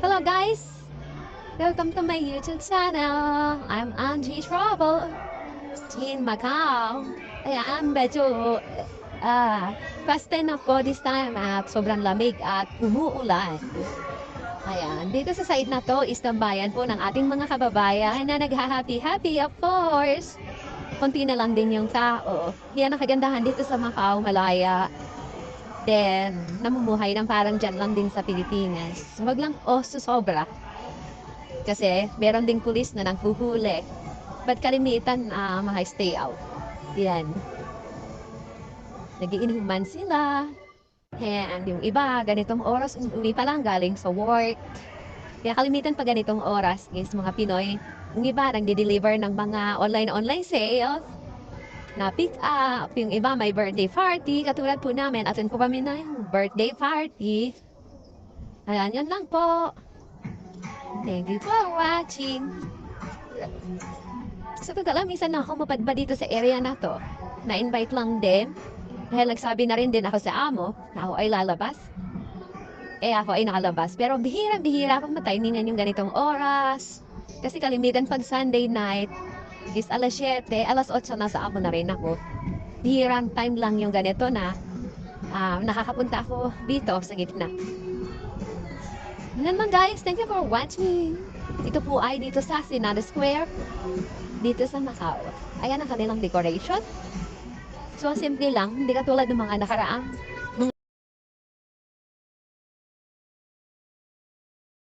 Hello guys! Welcome to my YouTube channel. I'm Angie Trouble in Macau. Ayan, medyo ah, fast time ako this time at sobrang lamig at umuulan. Ayan, dito sa side na to is tambayan po ng ating mga kababayan na nagha-happy-happy of course. Konti na lang din yung tao. Yan ang kagandahan dito sa Macau, Malaya. Then, namumuhay ng parang dyan lang din sa Pilipinas. Huwag lang oh, susobra. Kasi, meron ding pulis na nanghuhuli. Ba't kalimitan uh, stay out? Yan. Nagiinuman sila. And yung iba, ganitong oras, uwi pa lang galing sa work. Kaya kalimitan pa ganitong oras is mga Pinoy. Yung iba, nagde-deliver ng mga online-online sales na pick up. Yung iba may birthday party. Katulad po namin, attend po kami na yung birthday party. Ayan, yun lang po. Thank you for watching. Sa pagkala, minsan na ako mapadba dito sa area na to. Na-invite lang din. Dahil nagsabi na rin din ako sa amo na ako ay lalabas. Eh ako ay nakalabas. Pero bihira-bihira akong matayningan yung ganitong oras. Kasi kalimitan pag Sunday night, is alas 7, alas 8 nasa amo na rin ako. Bihirang time lang yung ganito na ah, nakakapunta ako dito sa gitna. Yan lang guys, thank you for watching. Ito po ay dito sa Sinada Square, dito sa Macau. Ayan ang kanilang decoration. So, simple lang, hindi katulad ng mga nakaraang